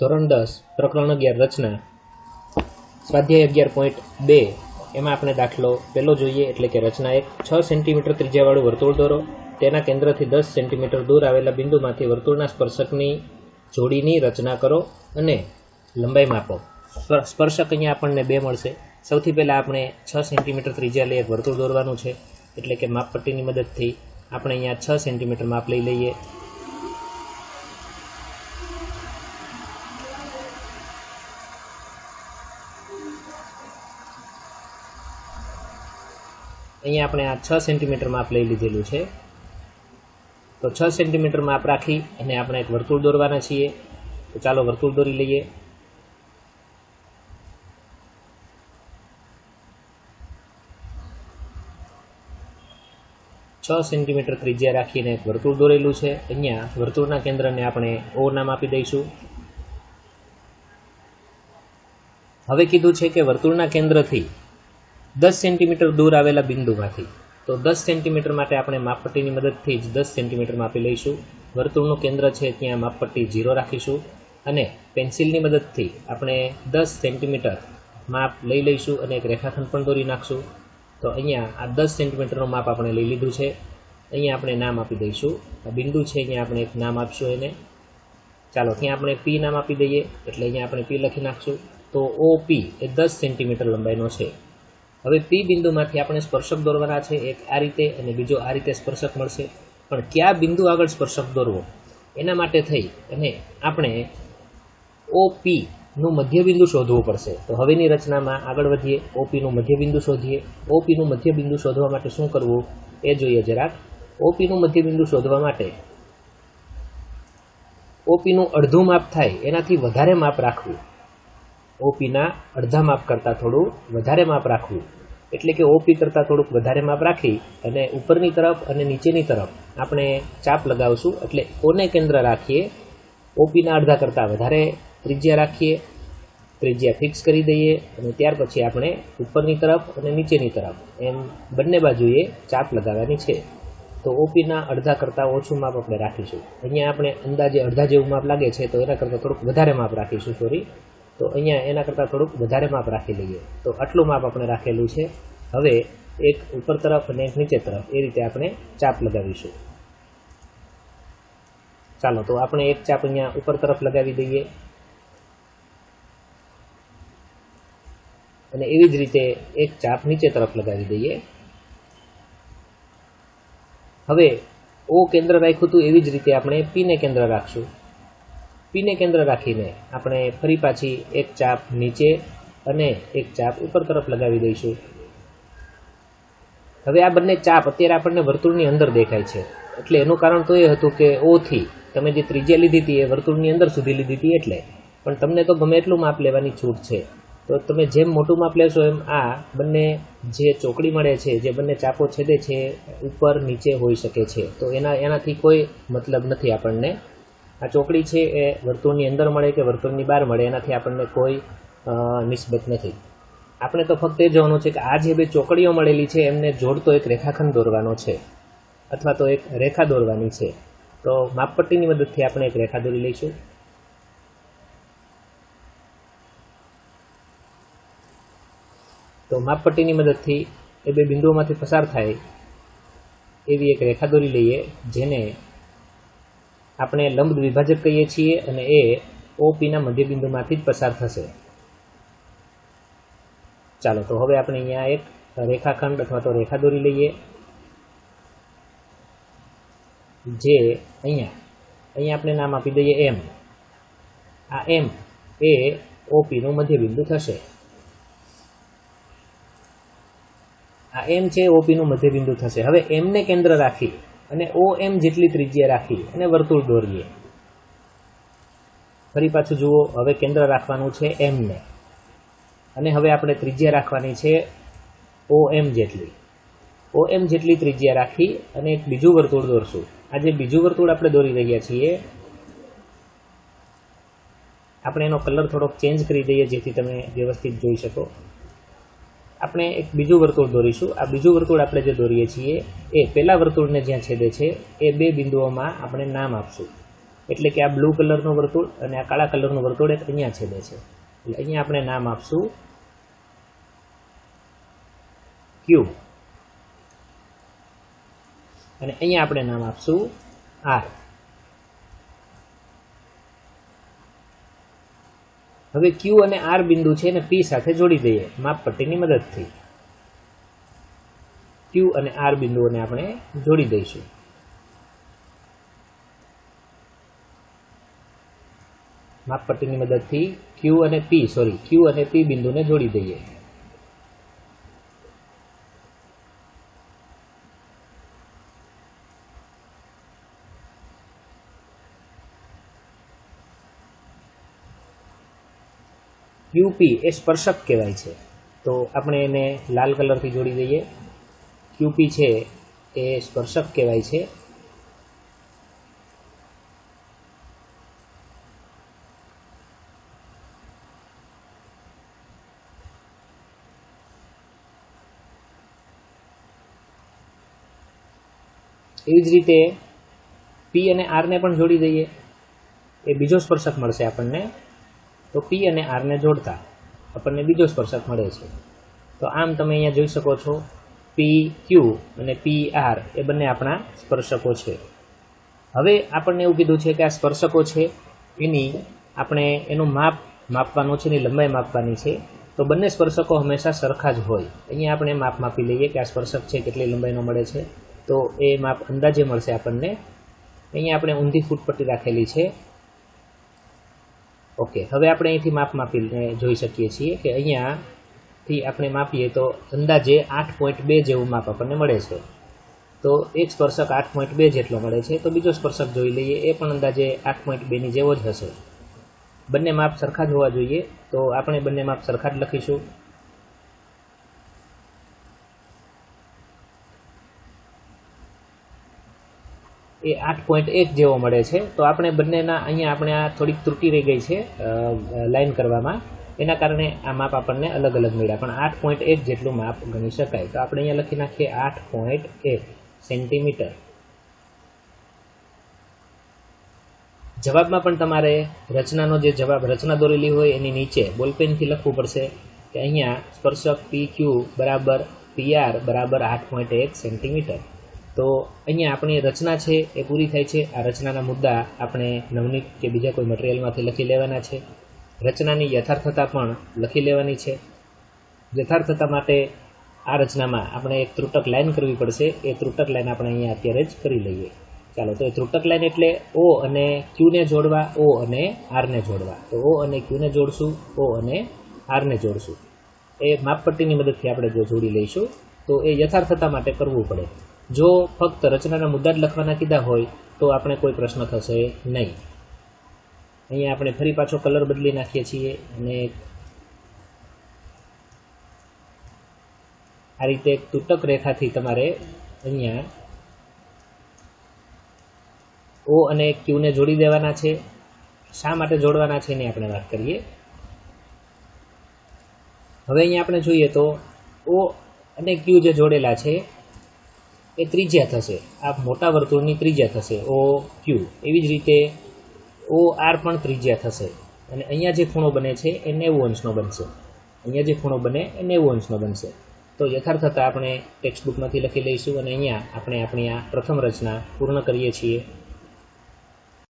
ધોરણ દસ પ્રકરણ અગિયાર રચના. સ્વાધ્યાય અગિયાર પોઈન્ટ બે. એમાં આપણે દાખલો પહેલો જોઈએ, એટલે કે રચના એક. છ સેન્ટીમીટર ત્રિજ્યાવાળું વર્તુળ દોરો. તેના કેન્દ્રથી દસ સેન્ટીમીટર દૂર આવેલા બિંદુમાંથી વર્તુળના સ્પર્શકની જોડીની રચના કરો અને લંબાઈ માપો. સ્પર- સ્પર્શક અહીંયા આપણને બે મળશે. સૌથી પહેલાં આપણે છ સેન્ટીમીટર ત્રિજ્યા લઈ એક વર્તુળ દોરવાનું છે, એટલે કે માપપટ્ટીની મદદથી આપણે અહીંયા છ સેન્ટીમીટર માપ લઈ લઈએ. અહીંયા આપણે આ છ સેન્ટીમીટર માપ લઈ લીધેલું છે. તો છ સેન્ટીમીટર માપ રાખી અને આપણે એક વર્તુળ દોરવાના છીએ. તો ચાલો વર્તુળ દોરી લઈએ. છ સેન્ટીમીટર ત્રિજ્યા રાખીને એક વર્તુળ દોરેલું છે. અહીંયા વર્તુળના કેન્દ્રને આપણે ઓ નામ આપી દઈશું. હવે કીધું છે કે વર્તુળના કેન્દ્રથી દસ સેન્ટીમીટર દૂર આવેલા બિંદુમાંથી, તો દસ સેન્ટીમીટર માટે આપણે માપપટ્ટીની મદદથી જ દસ સેન્ટીમીટર માપી લઈશું. વર્તુળનું કેન્દ્ર છે ત્યાં માપપટ્ટી ઝીરો રાખીશું અને પેન્સિલની મદદથી આપણે દસ સેન્ટીમીટર માપ લઈ લઈશું અને એક રેખાખંડ પણ દોરી નાખશું. તો અહીંયા આ દસ સેન્ટીમીટરનું માપ આપણે લઈ લીધું છે. અહીંયા આપણે નામ આપી દઈશું. આ બિંદુ છે, અહીંયા આપણે એક નામ આપશું એને. ચાલો, ત્યાં આપણે પી નામ આપી દઈએ. એટલે અહીંયા આપણે પી લખી નાખશું. તો ઓ પી એ દસ સેન્ટીમીટર લંબાઈનો છે. હવે પી બિંદુમાંથી આપણે સ્પર્શક દોરવાના છે, એક આ રીતે અને બીજો આ રીતે સ્પર્શક મળશે. પણ કયા બિંદુ આગળ સ્પર્શક દોરવો? એના માટે થઈ અને આપણે ઓ નું મધ્યબિંદુ શોધવું પડશે. તો હવેની રચનામાં આગળ વધીએ ઓપીનું મધ્યબિંદુ શોધીએ. ઓપીનું મધ્યબિંદુ શોધવા માટે શું કરવું? એ જોઈએ જરાક. ઓપીનું મધ્યબિંદુ શોધવા માટે ઓપીનું અડધું માપ થાય, એનાથી વધારે માપ રાખવું. ઓપીના અડધા માપ કરતાં થોડું વધારે માપ રાખવું. એટલે કે ઓપી કરતાં થોડુંક વધારે માપ રાખી અને ઉપરની તરફ અને નીચેની તરફ આપણે ચાપ લગાવશું. એટલે ઓને કેન્દ્ર રાખીએ. ઓપીના અડધા કરતાં વધારે ત્રિજ્યા રાખીએ. ત્રિજ્યા ફિક્સ કરી દઈએ અને ત્યાર પછી આપણે ઉપરની તરફ અને નીચેની તરફ એમ બંને બાજુએ ચાપ લગાવવાની છે. તો ઓપીના અડધા કરતાં ઓછું માપ આપણે રાખીશું. અહીંયા આપણે અંદાજે અડધા જેવું માપ લાગે છે, તો એના કરતાં થોડુંક વધારે માપ રાખીશું સોરી તો અહીંયા એના કરતાં થોડુંક વધારે માપ રાખી લઈએ. તો આટલું માપ આપણે રાખેલું છે. હવે એક ઉપર તરફ અને નીચે તરફ એ રીતે આપણે ચાપ લગાવીશું. ચાલો, તો આપણે એક ચાપ અહીંયા ઉપર તરફ લગાવી દઈએ. અને એવી જ રીતે એક ચાપ નીચે તરફ લગાવી દઈએ. હવે ઓ કેન્દ્ર રાખ્યું હતું એવી જ રીતે આપણે પીને કેન્દ્ર રાખશું. પીને કેન્દ્ર રાખીને આપણે ફરી પાછી એક ચાપ નીચે અને એક ચાપ ઉપર તરફ લગાવી દઈશું. હવે આ બંને ચાપ અત્યારે આપણને વર્તુળની અંદર દેખાય છે. એટલે એનું કારણ તો એ હતું કે ઓથી તમે જે ત્રિજ્યા લીધી હતી એ વર્તુળની અંદર સુધી લીધી હતી એટલે. પણ તમને તો ગમે એટલું માપ લેવાની છૂટ છે. તો તમે જેમ મોટું માપ લેશો એમ આ બંને જે ચોકડી મળે છે, જે બંને ચાપો છેદે છે, ઉપર નીચે હોઈ શકે છે. તો એના, એનાથી કોઈ મતલબ નથી આપણને. આ ચોકડી છે, એ વર્તુળની અંદર મળે કે વર્તુળની બહાર મળે, એનાથી આપણને કોઈ નિસ્બત નથી. આપણે તો ફક્ત એ જોવાનું છે કે આ જે બે ચોકડીઓ મળેલી છે, એમને જોડતો એક રેખાખંડ દોરવાનો છે, અથવા તો એક રેખા દોરવાની છે. તો માપપટ્ટીની મદદથી આપણે એક રેખા દોરી લઈશું. તો માપપટ્ટીની મદદથી એ બે બિંદુઓમાંથી પસાર થાય, એવી એક રેખા દોરી લઈએ, જેને આપણે લંબ દ્વિભાજક કહીએ છીએ અને એ ઓપીના મધ્યબિંદુમાંથી જ પસાર થશે. ચાલો, તો હવે આપણે અહીંયા એક રેખાખંડ અથવા તો રેખા દોરી લઈએ. જે અહીંયા અહીંયા આપણે નામ આપી દઈએ એમ આ એમ એ ઓપીનું મધ્યબિંદુ થશે. આ એમ છે ઓપીનું મધ્યબિંદુ થશે. હવે એમને કેન્દ્ર રાખી અને ઓ એમ જેટલી ત્રિજ્યા રાખી અને વર્તુળ દોરીએ. ફરી પાછું જુઓ, હવે કેન્દ્ર રાખવાનું છે એમને અને હવે આપણે ત્રિજ્યા રાખવાની છે ઓ એમ જેટલી. ઓ એમ જેટલી ત્રિજ્યા રાખી અને એક બીજું વર્તુળ દોરશું. આ જે બીજું વર્તુળ આપણે દોરી રહ્યા છીએ. આપણે એનો કલર થોડોક ચેન્જ કરી દઈએ જેથી તમે વ્યવસ્થિત જોઈ શકો. આપણે એક બીજું વર્તુળ દોરીશું. આ બીજું વર્તુળ આપણે જે દોરીએ છીએ, એ પહેલા વર્તુળને જ્યાં છેદે છે, એ બે બિંદુઓમાં આપણે નામ આપશું. એટલે કે આ બ્લુ કલરનું વર્તુળ અને આ કાળા કલરનું વર્તુળ એક અહીંયા છેદે છે. એટલે અહીંયા આપણે નામ આપશું. ક્યુ અને અહીંયા આપણે નામ આપશું આર હવે ક્યુ અને આર બિંદુ છે એને પી સાથે જોડી દઈએ. માપપટ્ટીની મદદથી. ક્યુ અને આર બિંદુઓને આપણે જોડી દઈશું. માપપટ્ટીની મદદથી ક્યુ અને પી સોરી ક્યુ અને પી બિંદુને જોડી દઈએ. ક્યુપી એ સ્પર્શક કહેવાય છે. તો આપણે એને લાલ કલરથી જોડી દઈએ. ક્યુપી છે એ સ્પર્શક કહેવાય છે. એવી જ રીતે પી અને આરને પણ જોડી દઈએ. એ બીજો સ્પર્શક મળશે આપણને. તો પી અને આરને જોડતા આપણને બીજો સ્પર્શક મળે છે. તો આમ તમે અહીંયા જોઈ શકો છો પી ક્યુ અને પી આર એ બંને આપણા સ્પર્શકો છે. હવે આપણને એવું કીધું છે કે આ સ્પર્શકો છે, એની આપણે એનું માપ માપવાનું છે એની લંબાઈ માપવાની છે. તો બંને સ્પર્શકો હંમેશા સરખા જ હોય. અહીંયા આપણે માપ માપી લઈએ કે આ સ્પર્શક છે, કેટલી લંબાઈનો મળે છે. તો એ માપ અંદાજે મળશે આપણને. અહીંયા આપણે ઊંધી ફૂટપટ્ટી રાખેલી છે. ઓકે, હવે આપણે અહીંથી માપ માપીને જોઈ શકીએ છીએ કે અહીંયાથી આપણે માપીએ તો અંદાજે આઠ પોઈન્ટ બે જેવું માપ આપણને મળે છે. તો એક સ્પર્શક આઠ પોઈન્ટ બે જેટલો મળે છે. તો બીજો સ્પર્શક જોઈ લઈએ, એ પણ અંદાજે આઠ પોઈન્ટ બેની જેવો જ હશે. બંને માપ સરખા જ હોવા જોઈએ. તો આપણે બંને માપ સરખા જ લખીશું. એ આઠ પોઈન્ટ એક જેવો મળે છે. તો આપણે બંનેના અહીંયા આપણે આ થોડીક ત્રુટી રહી ગઈ છે લાઈન કરવામાં. એના કારણે આ માપ આપણને અલગ અલગ મળ્યા. પણ આઠ પોઈન્ટ એક જેટલું માપ ગણી શકાય. તો આપણે અહીંયા લખી નાખીએ આઠ પોઈન્ટ એક સેન્ટીમીટર જવાબમાં પણ તમારે રચનાનો જે જવાબ, રચના દોરેલી હોય એની નીચે બોલપેનથી લખવું પડશે કે અહીંયા સ્પર્શક પી ક્યુ બરાબર પીઆર બરાબર આઠ પોઈન્ટ એક સેન્ટીમીટર તો અહીંયા આપણી રચના છે, એ પૂરી થાય છે. આ રચનાના મુદ્દા આપણે નવનીત કે બીજા કોઈ મટીરિયલમાંથી લખી લેવાના છે. રચનાની યથાર્થતા પણ લખી લેવાની છે. યથાર્થતા માટે આ રચનામાં આપણે એક ત્રુટક લાઇન કરવી પડશે. એ ત્રુટક લાઈન આપણે અહીંયા અત્યારે જ કરી લઈએ. ચાલો, તો એ ત્રુટક લાઇન એટલે ઓ અને ક્યુને જોડવા, ઓ અને આરને જોડવા. તો ઓ અને ક્યુને જોડશું, ઓ અને આરને જોડશું. એ માપપટ્ટીની મદદથી આપણે જો જોડી લઈશું, તો એ યથાર્થતા માટે કરવું પડે. જો ફક્ત રચનાના મુદ્દા જ લખવાના કીધા હોય, તો આપણે કોઈ પ્રશ્ન થશે નહીં. અહીંયા આપણે ફરી પાછો કલર બદલી નાખીએ છીએ અને આ રીતે તૂટક રેખાથી તમારે અહીંયા ઓ અને ક્યુને જોડી દેવાના છે. શા માટે જોડવાના છે એની આપણે વાત કરીએ. હવે અહીંયા આપણે જોઈએ તો ઓ અને ક્યુ જે જોડેલા છે એ ત્રિજ્યા થશે. આ મોટા વર્તુળની ત્રિજ્યા થશે. O, Q. એવી જ રીતે ઓ, આર પણ ત્રિજ્યા થશે. અને અહીંયા જે ખૂણો બને છે એ નેવું અંશનો બનશે. અહીંયા જે ખૂણો બને એ નેવું અંશનો બનશે. તો યથાર્થતા આપણે ટેક્સ્ટ બુકમાંથી લખી લઈશું અને અહીંયા આપણે આપણી આ પ્રથમ રચના પૂર્ણ કરીએ છીએ.